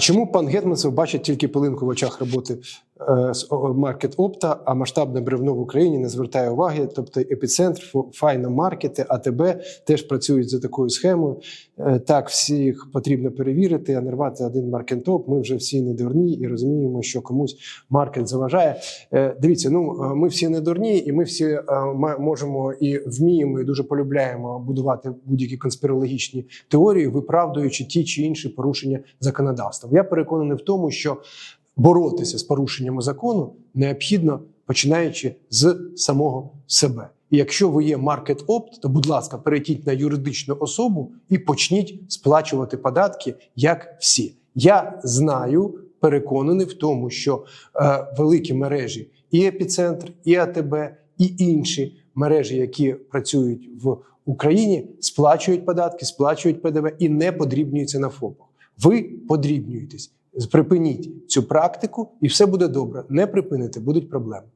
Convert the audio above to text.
чому пан Гетманцев бачить тільки пилинку в очах роботи Маркет Опта, а масштабне бревно в Україні не звертає уваги? Тобто епіцентр, Файна Маркети, АТБ теж працюють за такою схемою. Е, Так, всіх потрібно перевірити, а не рвати один маркетоп. Ми вже всі не дурні і розуміємо, що комусь маркет заважає. Е, Дивіться, ну е, ми всі не дурні, і ми всі е, можемо і вміємо, і дуже полюбляємо будувати будь-які конспірологічні теорії, виправдуючи ті чи інші порушення законодавства. Я переконаний в тому, що боротися з порушеннями закону необхідно починаючи з самого себе. І якщо ви є маркет опт, то будь ласка, перейдіть на юридичну особу і почніть сплачувати податки як всі. Я знаю, переконаний в тому, що е, великі мережі і епіцентр, і АТБ, і інші мережі, які працюють в Україні, сплачують податки, сплачують ПДВ і не подрібнюються на ФОПах. Ви подрібнюєтесь. Припиніть цю практику, і все буде добре. Не припините, будуть проблеми.